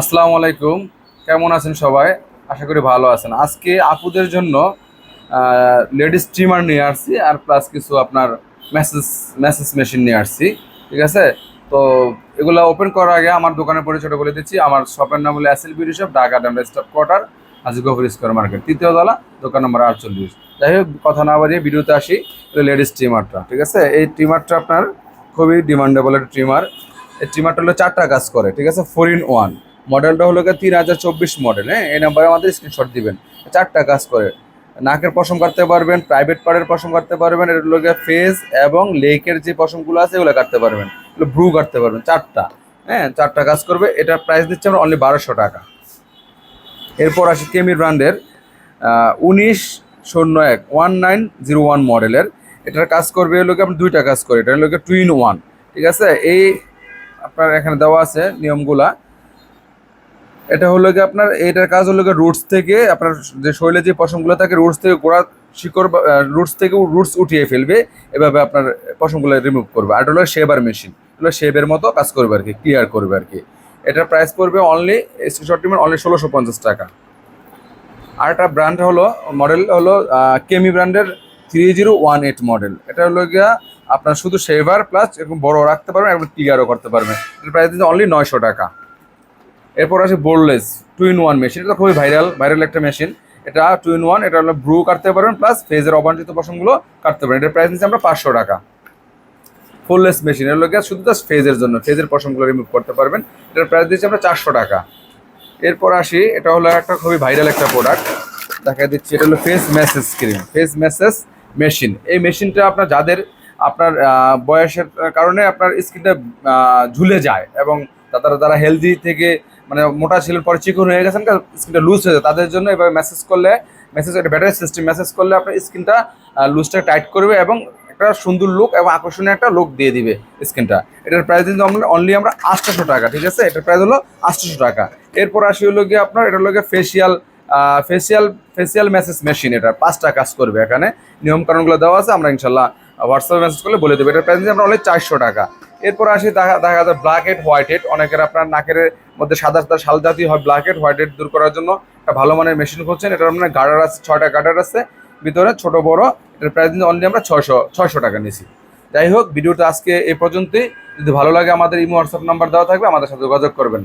আসসালামু আলাইকুম। কেমন আছেন সবাই? আশা করি ভালো আছেন। আজকে আপুদের জন্য লেডিস স্ট্রিমার নিয়ে আসছি আর প্লাস কিছু আপনার মেসেজ মেসেজ মেশিন নিয়ে আসছি। ঠিক আছে? তো এগুলো ওপেন করার আগে আমার দোকানের পরিচয়টা বলে দিচ্ছি। আমার শপের নাম হলো এসএল বিউটি শপ ঢাকা ড্যাম stop quarter Hajigafur square market. তৃতীয় তলা, দোকান নম্বর আটচল্লিশ। যাই হোক, কথা না বাড়িয়ে ভিডিওতে আসি লেডিস ট্রিমারটা ঠিক আছে? এই ট্রিমারটা আপনার খুবই ডিমান্ডেবল একটা ট্রিমার এই ট্রিমারটা হলো চারটা কাজ করে। ঠিক আছে? ফোর ইন ওয়ান মডেলটা হলো তিন হাজার চব্বিশ মডেল হ্যাঁ? এই নাম্বারে আমাদের স্ক্রিনশট দিবেন। চারটা কাজ করে। নাকের পশম কাটতে পারবেন প্রাইভেট পার্টের পশম কাটতে পারবেন, এর লোকে ফেস এবং লেকের যে পশমগুলো আছে, এগুলো কাটতে পারবেন। এগুলো ব্রু কাটতে পারবেন, চারটা। হ্যাঁ চারটা কাজ করবে। এটার প্রাইস দিচ্ছে আমরা অনলি বারোশো টাকা। এরপর আসি কেমি ব্র্যান্ডের উনিশ শূন্য এক ওয়ান নাইন জিরো ওয়ান মডেলের এটার কাজ করবে লোকে আপনার দুইটা কাজ করে। এটা লোকে টু ইন ওয়ান ঠিক আছে? এই আপনার এখানে দেওয়া আছে নিয়মগুলা। এটা হলো কি আপনার, এটার কাজ হলো রুটস থেকে আপনার যে শরীরে যে পশমগুলো থাকে রুটস থেকে গোড়া শিকড় রুটস থেকে রুটস উঠিয়ে ফেলবে, এভাবে আপনার পশমগুলো রিমুভ করবে। আর হলো শেবার মেশিন হলো শেবের মতো কাজ করবে আর কি ক্লিয়ার করবে আর কি। এটার প্রাইস পড়বে অনলি স্ক্রিনশট অনলি ষোলোশো পঞ্চাশ টাকা। আর একটা ব্র্যান্ড হলো মডেল হলো কেমি ব্র্যান্ডের three zero one eight model এটা হলো গিয়া আপনার শুধু শেভার প্লাস এরকম বড় রাখতে পারবেন এবং ক্লিয়ারও করতে পারবেন। এটার প্রাইস দিচ্ছে অনলি নয়শো টাকা। এরপর আসে cordless two in one machine এটা খুবই ভাইরাল ভাইরাল একটা মেশিন এটা টু ইন ওয়ান এটা হলো ব্রু কাটতে পারবেন প্লাস ফেজের অবাঞ্ছিত পশমগুলো কাটতে পারেন এটার প্রাইস নিচ্ছে আমরা পাঁচশো টাকা। ফুললেস মেশিন এর লোকে শুধু জাস্ট ফেজের জন্য ফেজের পশমগুলো রিমুভ করতে পারবেন। এটার প্রাইস দিচ্ছি আমরা চারশো টাকা। এরপর আসি, এটা হলো একটা খুবই ভাইরাল একটা প্রোডাক্ট দেখা দিচ্ছি, এটা হলো face massage cream face massage machine এই মেশিনটা আপনার যাদের, আপনার বয়সের কারণে আপনার স্কিনটা ঝুলে যায় এবং তারা যারা হেলদি থেকে মানে মোটা ছিলেন পরে চিকন হয়ে গেছেন স্কিনটা লুজ হয়ে যায়। তাদের জন্য এভাবে মেসেজ করলে মেসেজ একটা ব্যাটারি সিস্টেম মেসেজ করলে আপনার স্কিনটা লুজটা টাইট করবে এবং একটা সুন্দর লুক এবং আকর্ষণীয় একটা লুক দিয়ে দিবে স্কিনটা এটার প্রাইস আমরা অনলি আমরা আটশোশো টাকা, ঠিক আছে? এটার প্রাইস হলো আটশোশো টাকা। এরপর আসি হলো গিয়ে আপনার, এটা হলো গিয়ে facial facial facial massage machine এটা পাঁচটা কাজ করবে এখানে। নিয়ম কারণগুলো দেওয়া আছে, আমরা ইনশাল্লাহ হোয়াটসঅ্যাপে মেসেজ করলে বলে দেবো। এটার প্রাইস আমরা অনলি চারশো টাকা। এরপর আসি দেখা দেখা যায় ব্ল্যাক হেড হোয়াইট হেড অনেকের আপনার নাকের মধ্যে সাদা সাদা শাল জাতীয় হয় ব্ল্যাক হেড হোয়াইট হেড দূর করার জন্য একটা ভালো মানের মেশিন খুঁজছেন। এটার আপনার গার্ডার আছে, ছয়টা গার্ডার আছে। ভিতরে ছোট, বড়, এটার প্রাইস কিন্তু অনলি আমরা ছয়শো ছয়শো টাকা নিয়েছি। যাই হোক ভিডিওটা আজকে এ পর্যন্তই। যদি ভালো লাগে আমাদের ইমো হোয়াটসঅ্যাপ নাম্বার দেওয়া থাকবে, আমাদের সাথে যোগাযোগ করবেন।